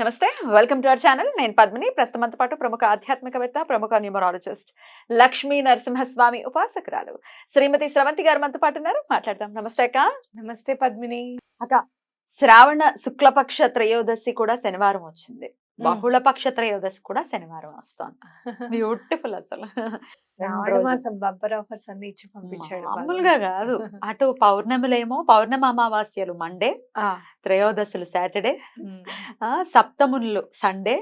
నమస్తే welcome to our channel. నేను పద్మిని. ప్రస్తుతంతో పాటు ప్రముఖ ఆధ్యాత్మికవేత్త ప్రముఖ న్యూమరాలజిస్ట్ లక్ష్మీ నరసింహస్వామి ఉపాసకురాలు శ్రీమతి స్రవంతి గారు మనతో పాటు ఉన్నారు. మాట్లాడదాం. నమస్తే అక్క. నమస్తే పద్మిని. శ్రావణ శుక్లపక్ష త్రయోదశి కూడా శనివారం వచ్చింది. బహుళపక్ష త్రయోదశి కూడా శనివారం వస్తోంది. బ్యూటిఫుల్ అసలు. ఆఫర్స్ అన్ని ఇచ్చి పంపించాడు మామూలుగా కాదు. అటు పౌర్ణమిలేమో పౌర్ణమి అమావాస్యలు మండే త్రయోదశులు సాటర్డే సప్తములు సండే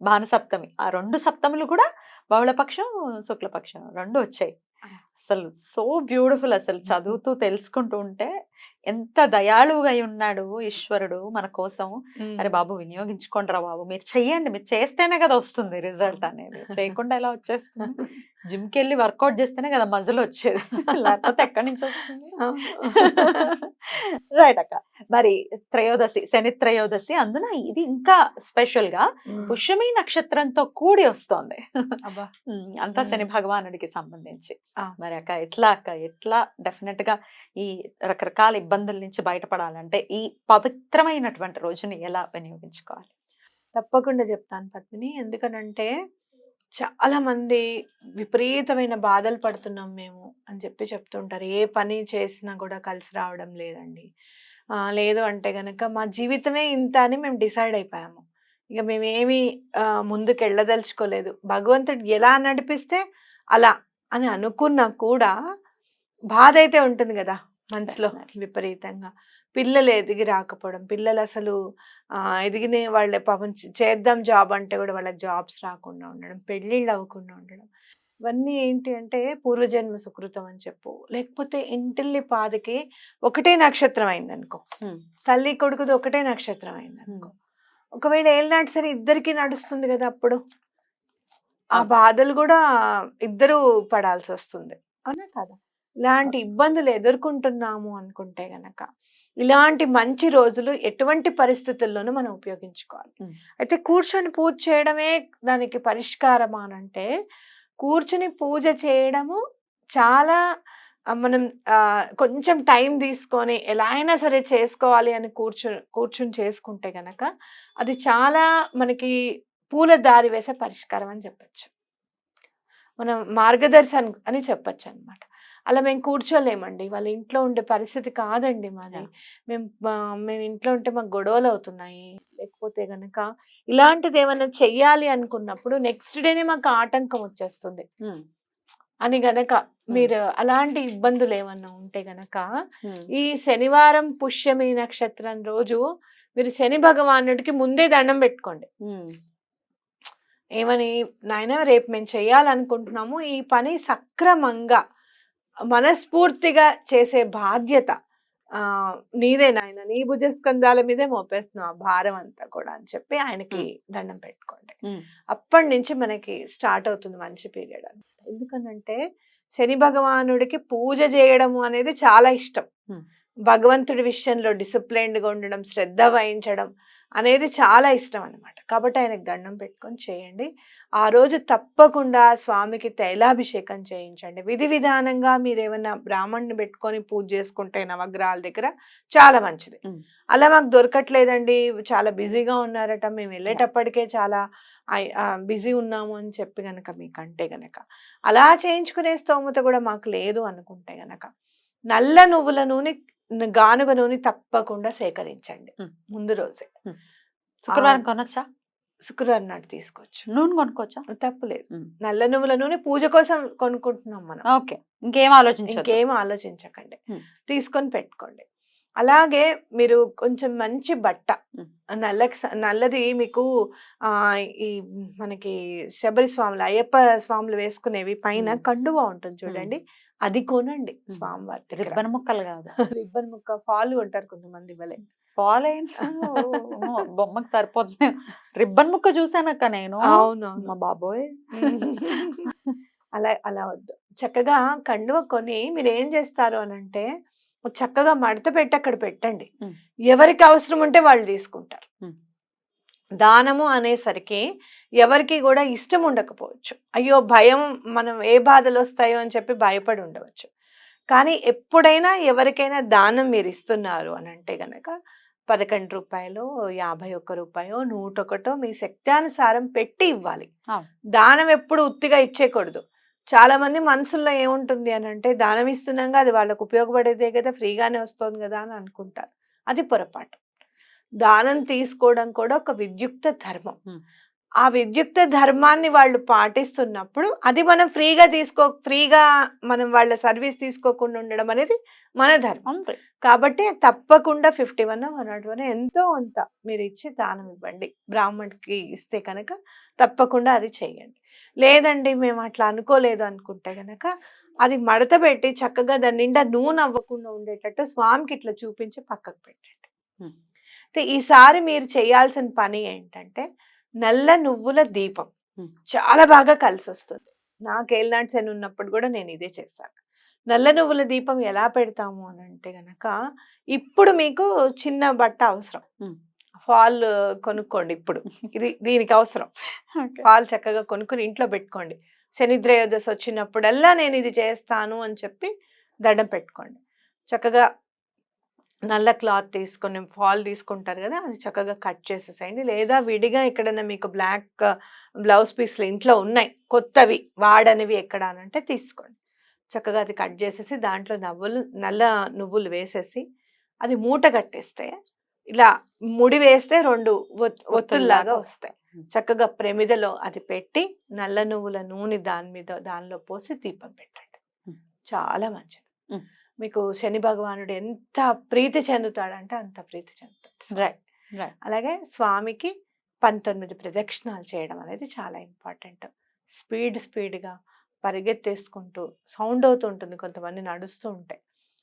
భానుసప్తమి. ఆ రెండు సప్తములు కూడా బహుళపక్షం శుక్లపక్షం రెండు వచ్చాయి. అసలు సో బ్యూటిఫుల్ అసలు చదువుతూ తెలుసుకుంటూ ఉంటే ఎంత దయాళువుగా అయి ఉన్నాడు ఈశ్వరుడు మన కోసం. అరే బాబు వినియోగించుకోండి రా బాబు. మీరు చెయ్యండి. మీరు చేస్తేనే కదా వస్తుంది రిజల్ట్ అనేది. చేయకుండా ఎలా వచ్చేస్తుంది? జిమ్కి వెళ్ళి వర్కౌట్ చేస్తేనే కదా మజలు వచ్చేది. లేకపోతే ఎక్కడి నుంచి వస్తుంది? రైట్ అక్క. మరి త్రయోదశి శని త్రయోదశి అందున ఇది ఇంకా స్పెషల్గా పుష్యమి నక్షత్రంతో కూడి వస్తోంది. అంతా శని. భగవానుడికి సంబంధించి. మరి అక్క ఎట్లా అక్క? ఎట్లా? డెఫినెట్గా ఈ రకరకాల ఇబ్బందుల నుంచి బయటపడాలంటే ఈ పవిత్రమైనటువంటి రోజుని ఎలా వినియోగించుకోవాలి? తప్పకుండా చెప్తాను పద్మిని. ఎందుకనంటే చాలా మంది విపరీతమైన బాధలు పడుతున్నాం మేము అని చెప్పి చెప్తుంటారు. ఏ పని చేసినా కూడా కలిసి రావడం లేదండి. లేదు అంటే కనుక మా జీవితమే ఇంత అని మేము డిసైడ్ అయిపోయాము. ఇక మేమేమి ముందుకు వెళ్ళదలుచుకోలేదు భగవంతుడు ఎలా నడిపిస్తే అలా అని అనుకున్నా కూడా బాధ అయితే ఉంటుంది కదా. మనసులో. విపరీతంగా. పిల్లలు ఎదిగి రాకపోవడం పిల్లలు అసలు ఎదిగిన వాళ్ళ పాపం చే- చేద్దాం జాబ్ అంటే కూడా వాళ్ళకి జాబ్స్ రాకుండా ఉండడం పెళ్ళిళ్ళు అవ్వకుండా ఉండడం. ఇవన్నీ ఏంటి అంటే పూర్వజన్మ సుకృతం అని చెప్పు. లేకపోతే ఇంటిల్లి పాదకి ఒకటే నక్షత్రం అయింది అనుకో తల్లి కొడుకుది ఒకటే నక్షత్రం అయింది అనుకో ఒకవేళ ఏళ్ళనాటి సరే ఇద్దరికి నడుస్తుంది కదా అప్పుడు. ఆ. బాధలు కూడా ఇద్దరు పడాల్సి వస్తుంది అవునా కదా? ఇలాంటి ఇబ్బందులు ఎదుర్కొంటున్నాము అనుకుంటే గనక ఇలాంటి మంచి రోజులు ఎటువంటి పరిస్థితుల్లోనూ మనం ఉపయోగించుకోవాలి. అయితే కూర్చొని పూజ చేయడమే దానికి పరిష్కారమా అని అంటే కూర్చుని పూజ చేయడము చాలా మనం కొంచెం టైం తీసుకొని ఎలా అయినా సరే చేసుకోవాలి అని కూర్చు కూర్చుని చేసుకుంటే గనక అది చాలా మనకి పూల దారి వేసే పరిష్కారం అని చెప్పచ్చు. మనం మార్గదర్శన్ అని చెప్పచ్చు అన్నమాట. అలా మేము కూర్చోలేమండి. వాళ్ళ ఇంట్లో ఉండే పరిస్థితి కాదండి మాది. మేము మేము ఇంట్లో ఉంటే మాకు గొడవలు అవుతున్నాయి. లేకపోతే గనక ఇలాంటిది ఏమైనా చెయ్యాలి అనుకున్నప్పుడు నెక్స్ట్ డేనే మాకు ఆటంకం వచ్చేస్తుంది. అని గనక మీరు అలాంటి ఇబ్బందులు ఏమన్నా ఉంటే గనక ఈ శనివారం పుష్యమి నక్షత్రం రోజు మీరు శని భగవానుడికి ముందే దండం పెట్టుకోండి. ఏమని నాయన రేపు మేము చేయాలనుకుంటున్నాము ఈ పని సక్రమంగా మనస్ఫూర్తిగా చేసే బాధ్యత. ఆ నీదే నాయన. నీ భుజస్కంధాల మీదే మోపేస్తున్నావు ఆ భారం అంతా కూడా అని చెప్పి ఆయనకి దండం పెట్టుకోండి. అప్పటి నుంచి మనకి స్టార్ట్ అవుతుంది మంచి పీరియడ్ అనమాట ఎందుకనంటే శని భగవానుడికి పూజ చేయడము అనేది చాలా ఇష్టం. భగవంతుడి విషయంలో disciplined గా ఉండడం శ్రద్ధ వహించడం అనేది చాలా ఇష్టం అనమాట కాబట్టి ఆయనకు దండం పెట్టుకొని చేయండి. ఆ రోజు తప్పకుండా స్వామికి తైలాభిషేకం చేయించండి. విధి విధానంగా మీరు ఏమైనా బ్రాహ్మణ్ణి పెట్టుకొని పూజ చేసుకుంటే నవగ్రహాల దగ్గర చాలా మంచిది. అలా మాకు దొరకట్లేదండి. చాలా బిజీగా ఉన్నారట. మేము వెళ్ళేటప్పటికే చాలా బిజీ ఉన్నాము అని చెప్పి గనక మీకు అంటే గనక. అలా చేయించుకునే స్తోమత కూడా మాకు లేదు అనుకుంటే గనక. నల్ల నువ్వుల నూనె గానుగ నూనె తప్పకుండా సేకరించండి. ముందు రోజే. శుక్రవారం కొనొచ్చా? శుక్రవారం నాడు తీసుకోవచ్చు నూనె కొనుక్కోవచ్చా? తప్పులేదు. నల్ల నువ్వుల నూనె పూజ కోసం కొనుక్కుంటున్నాం మనం. ఓకే. ఇంకేం ఆలోచించదు ఇంకేం ఆలోచించకండి. తీసుకొని పెట్టుకోండి. అలాగే మీరు కొంచెం మంచి బట్ట. నల్ల నల్లది మీకు ఆ ఈ మనకి శబరి స్వాములు అయ్యప్ప స్వాములు వేసుకునేవి పైన. కండువా ఉంటుంది చూడండి. అది కొనండి స్వామివారి. రిబ్బన్ ముక్కలు కాదు. రిబ్బన్ ముక్క ఫాలు ఉంటారు కొంతమంది ఇవ్వలే ఫాల్ అయిన బొమ్మకి సరిపోతుంది. రిబ్బన్ ముక్క చూసానక్క నేను. అవును మా బాబోయ్. అలా అలా వద్దు. చక్కగా కండువ కొని మీరు ఏం చేస్తారు అని అంటే చక్కగా మడత పెట్టి అక్కడ పెట్టండి. ఎవరికి అవసరం ఉంటే వాళ్ళు తీసుకుంటారు. దానము అనేసరికి ఎవరికి కూడా ఇష్టం ఉండకపోవచ్చు. అయ్యో! భయం మనం ఏ బాధలు వస్తాయో అని చెప్పి భయపడి ఉండవచ్చు. కానీ ఎప్పుడైనా ఎవరికైనా దానం మీరు ఇస్తున్నారు అని అంటే గనక పదకొండు రూపాయలు యాభై ఒక్క రూపాయో నూట ఒకటో మీ శక్త్యానుసారం పెట్టి ఇవ్వాలి. దానం ఎప్పుడు ఉత్తిగా ఇచ్చేయకూడదు. చాలా మంది మనసుల్లో ఏముంటుంది అని అంటే దానం ఇస్తున్నాగా అది వాళ్ళకు ఉపయోగపడేదే కదా ఫ్రీగానే వస్తుంది కదా అని అనుకుంటారు. అది పొరపాటు. దానం తీసుకోవడం కూడా ఒక విద్యుక్త ధర్మం. ఆ విద్యుక్త ధర్మాన్ని వాళ్ళు పాటిస్తున్నప్పుడు అది మనం ఫ్రీగా తీసుకో ఫ్రీగా మనం వాళ్ళ సర్వీస్ తీసుకోకుండా ఉండడం అనేది మన ధర్మం. కాబట్టి తప్పకుండా fifty one one not one ఎంతో అంత మీరు ఇచ్చి దానం ఇవ్వండి. బ్రాహ్మణ్కి ఇస్తే కనుక తప్పకుండా అది చేయండి. లేదండి మేము అట్లా అనుకోలేదు అనుకుంటే కనుక అది మడత పెట్టి చక్కగా దాని నిండా నూనె అవ్వకుండా ఉండేటట్టు స్వామికి ఇట్లా చూపించి పక్కకు పెట్టండి. అయితే ఈసారి మీరు చేయాల్సిన పని ఏంటంటే నల్ల నువ్వుల దీపం. చాలా బాగా కలిసి వస్తుంది నాకు ఏళ్ళనాటి శని ఉన్నప్పుడు కూడా నేను ఇదే చేశాను. నల్ల నువ్వుల దీపం ఎలా పెడతాము అని అంటే గనక ఇప్పుడు మీకు చిన్న బట్ట అవసరం. ఫాల్ కొనుక్కోండి ఇప్పుడు. ఇది దీనికి అవసరం. పాలు చక్కగా కొనుక్కుని ఇంట్లో పెట్టుకోండి. శనిద్రయోదశి వచ్చినప్పుడల్లా నేను ఇది చేస్తాను అని చెప్పి దండం పెట్టుకోండి. చక్కగా నల్ల క్లాత్ తీసుకొని ఫాల్ తీసుకుంటారు కదా అది చక్కగా కట్ చేసేసేయండి లేదా విడిగా ఎక్కడైనా మీకు బ్లాక్ బ్లౌజ్ పీస్లు ఇంట్లో ఉన్నాయి కొత్తవి వాడనివి ఎక్కడ అని అంటే తీసుకోండి చక్కగా అది కట్ చేసేసి దాంట్లో నవ్వులు నల్ల నువ్వులు వేసేసి అది మూట కట్టేస్తే ఇలా ముడి వేస్తే రెండు ఒత్- ఒత్తుల్లాగా వస్తాయి. చక్కగా ప్రమిదలో అది పెట్టి నల్ల నువ్వుల నూనె దాని మీద దానిలో పోసి దీపం పెట్టండి. చాలా మంచిది. మీకు శని భగవానుడు ఎంత ప్రీతి చెందుతాడంటే అంత ప్రీతి చెందుతాడు రైట్ రైట్. అలాగే స్వామికి పంతొమ్మిది ప్రదక్షిణాలు చేయడం అనేది చాలా ఇంపార్టెంట్. స్పీడ్ స్పీడ్గా పరిగెత్తేసుకుంటూ సౌండ్ అవుతుంటుంది కొంతమంది నడుస్తూ ఉంటే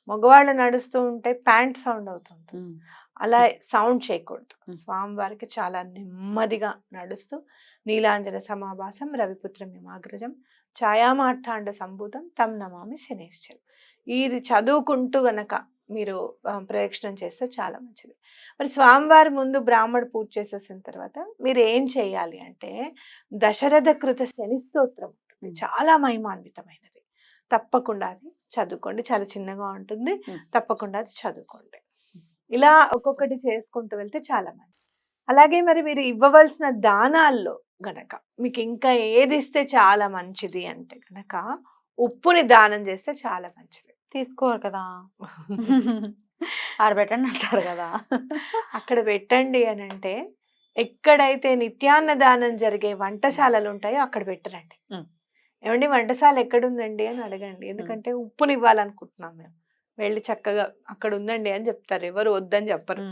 మగవాళ్ళు నడుస్తూ ఉంటే ప్యాంట్ సౌండ్ అవుతుంటుంది అలా సౌండ్ చేయకూడదు. స్వామివారికి చాలా నెమ్మదిగా నడుస్తూ నీలాంజన సమాభాసం రవిపుత్ర మిమాగ్రజం ఛాయామార్థాండ సంభూతం తం నమామి శనేశ్వరం ఇది చదువుకుంటూ గనక మీరు ప్రదక్షిణం చేస్తే చాలా మంచిది. మరి స్వామివారి ముందు బ్రాహ్మడు పూజ చేసేసిన తర్వాత మీరు ఏం చేయాలి అంటే దశరథ కృత శని స్తోత్రం ఉంటుంది. చాలా మహిమాన్వితమైనది. తప్పకుండా అది చదువుకోండి. చాలా చిన్నగా ఉంటుంది. తప్పకుండా అది చదువుకోండి. ఇలా ఒక్కొక్కటి చేసుకుంటూ వెళ్తే చాలా మంది అలాగే మరి మీరు ఇవ్వవలసిన దానాల్లో గనక మీకు ఇంకా ఏది ఇస్తే చాలా మంచిది అంటే గనక ఉప్పుని దానం చేస్తే చాలా మంచిది. తీసుకోరు కదా. ఆడబెట్టండి అంటారు కదా. అక్కడ పెట్టండి అని అంటే ఎక్కడైతే నిత్యాన్నదానం జరిగే వంటశాలలు ఉంటాయో అక్కడ పెట్టరండి. ఏమండి వంటశాల ఎక్కడుందండి అని అడగండి. ఎందుకంటే ఉప్పుని ఇవ్వాలనుకుంటున్నాం మేము. వెళ్ళి చక్కగా అక్కడ ఉందండి అని చెప్తారు. ఎవరు వద్దని చెప్పరు.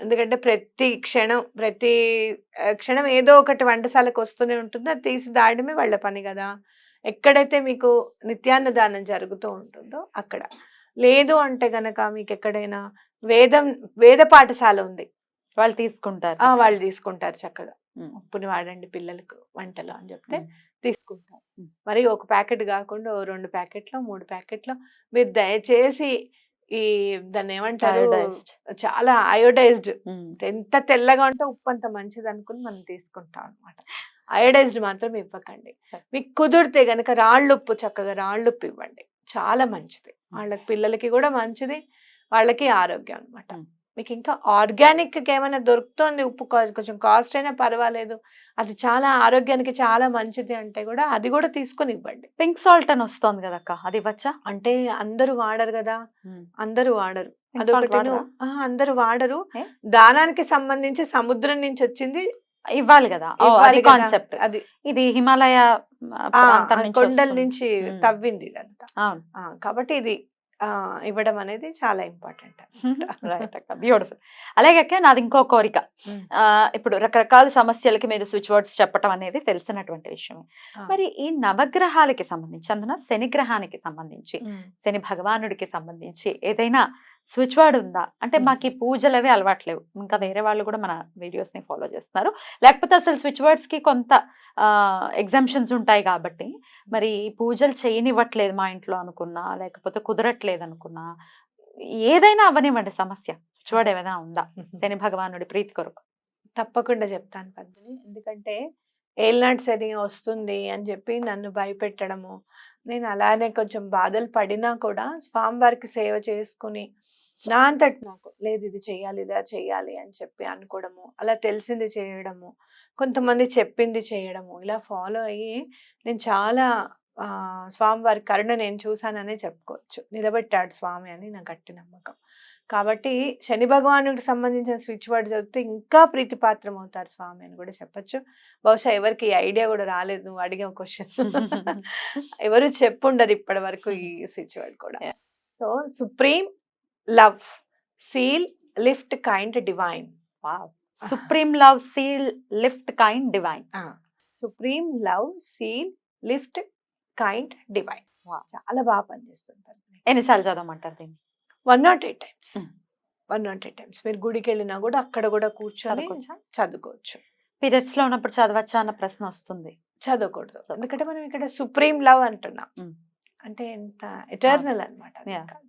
ఎందుకంటే ప్రతి క్షణం ప్రతి క్షణం ఏదో ఒకటి వంటశాలకు వస్తూనే ఉంటుంది. అది తీసి దాడమే వాళ్ళ పని కదా. ఎక్కడైతే మీకు నిత్యాన్నదానం జరుగుతూ ఉంటుందో అక్కడ. లేదు అంటే గనక మీకు ఎక్కడైనా వేదం వేద పాఠశాల ఉంది. వాళ్ళు తీసుకుంటారు. ఆ వాళ్ళు తీసుకుంటారు చక్కగా. ఉప్పుని వాడండి పిల్లలకు వంటలు అని చెప్తే ఉమ్. మరి ఒక ప్యాకెట్ కాకుండా ఓ రెండు ప్యాకెట్లు మూడు ప్యాకెట్లు మీరు దయచేసి ఈ దాన్ని ఏమంటారు. చాలా అయోడైజ్డ్. ఎంత తెల్లగా ఉంటే ఉప్పు అంత మంచిది అనుకుని మనం తీసుకుంటాం అనమాట అయోడైజ్డ్ మాత్రం ఇవ్వకండి. మీకు కుదిరితే గనక రాళ్ళు ఉప్పు చక్కగా రాళ్ళు ఉప్పు ఇవ్వండి. చాలా మంచిది. వాళ్ళకి పిల్లలకి కూడా మంచిది. వాళ్ళకి ఆరోగ్యం అనమాట. మీకు ఇంకా ఆర్గానిక్ ఏమైనా దొరుకుతుంది ఉప్పు కొంచెం కాస్ట్ అయినా పర్వాలేదు. అది చాలా ఆరోగ్యానికి చాలా మంచిది అంటే కూడా అది కూడా తీసుకొని ఇవ్వండి పింక్ సాల్ట్ అని వస్తుంది కదా అక్క అది ఇవ్వచ్చా? అంటే అందరూ వాడరు కదా అందరూ వాడరు. అదొకటి? అందరూ వాడరు? దానానికి సంబంధించి సముద్రం నుంచి వచ్చింది. ఇవ్వాలి కదా? అది. కాన్సెప్ట్. అది. ఇది హిమాలయ కొండల. నుంచి. తవ్వింది ఇదంతా. కాబట్టి ఇది ఇవ్వడం అనేది చాలా ఇంపార్టెంట్ రైట్ అక్క. బ్యూటిఫుల్ అలాగే అక్క నాది ఇంకో కోరిక. ఆ, ఇప్పుడు రకరకాల సమస్యలకి మీరు స్విచ్ వర్డ్స్ చెప్పటం అనేది తెలిసినటువంటి విషయం. మరి ఈ నవగ్రహాలకి సంబంధించి అందున శని గ్రహానికి సంబంధించి శని భగవానుడికి సంబంధించి ఏదైనా స్విచ్ వర్డ్ ఉందా అంటే. మాకు ఈ పూజలు అవి అలవాట్లేవు. ఇంకా వేరే వాళ్ళు కూడా మన వీడియోస్ని ఫాలో చేస్తున్నారు. లేకపోతే అసలు స్విచ్ వర్డ్స్కి కొంత ఎగ్జామ్షన్స్ ఉంటాయి కాబట్టి మరి పూజలు చేయనివ్వట్లేదు మా ఇంట్లో అనుకున్నా లేకపోతే కుదరట్లేదు అనుకున్నా ఏదైనా అవనివ్వండి సమస్య. స్విచ్ వర్డ్ ఏమైనా ఉందా? శని భగవానుడి ప్రీతి కొరకు. తప్పకుండా చెప్తాను పద్మిని ఎందుకంటే ఏల్నాటి శని వస్తుంది అని చెప్పి నన్ను భయపెట్టడము నేను అలానే కొంచెం బాధలు పడినా కూడా స్వామివారికి సేవ చేసుకుని నా అంతటి నాకు లేదు ఇది చెయ్యాలి ఇదా చెయ్యాలి అని చెప్పి అనుకోవడము అలా తెలిసింది చేయడము కొంతమంది చెప్పింది చేయడము ఇలా ఫాలో అయ్యి నేను చాలా స్వామివారి కరుణ నేను చూశాననే చెప్పుకోవచ్చు. నిలబెట్టాడు స్వామి అని నా గట్టి నమ్మకం. కాబట్టి శని భగవానుడికి సంబంధించిన స్విచ్ వర్డ్ చదివితే ఇంకా ప్రీతిపాత్రం అవుతారు స్వామి అని కూడా చెప్పొచ్చు. బహుశా ఎవరికి ఈ ఐడియా కూడా రాలేదు నువ్వు అడిగే క్వశ్చన్ ఎవరు చెప్పుండరు ఇప్పటి వరకు ఈ స్విచ్ వర్డ్ కూడా. So supreme love seal lift kind divine supreme love seal lift kind divine supreme love seal lift kind divine. చాలా బాగా పనిచేస్తుంటారు ఎన్నిసార్లు చదవమంటారు దీన్ని? One not eight times. One not eight times మీరు గుడికి వెళ్ళినా కూడా అక్కడ కూడా కూర్చొని చదువుకోవచ్చా? చదువుకోవచ్చు. పీరియడ్స్లో ఉన్నప్పుడు చదవచ్చా అన్న ప్రశ్న వస్తుంది. చదవకూడదు. ఎందుకంటే మనం ఇక్కడ సుప్రీం లవ్ అంటున్నాం. Mm. అంటే ఎంత ఎటర్నల్ అనమాట.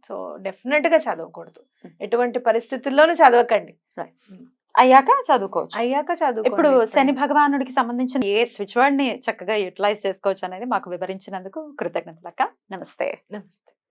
సో డెఫినెట్గా చదవకూడదు. Mm. ఎటువంటి పరిస్థితుల్లోనూ చదవకండి. అయ్యాక చదువుకోవచ్చు. అయ్యాక చదువు ఇప్పుడు శని భగవానుడికి సంబంధించిన ఏ స్విచ్ వర్డ్ని చక్కగా యూటిలైజ్ చేసుకోవచ్చు అనేది మాకు వివరించినందుకు కృతజ్ఞతలక్క నమస్తే. నమస్తే.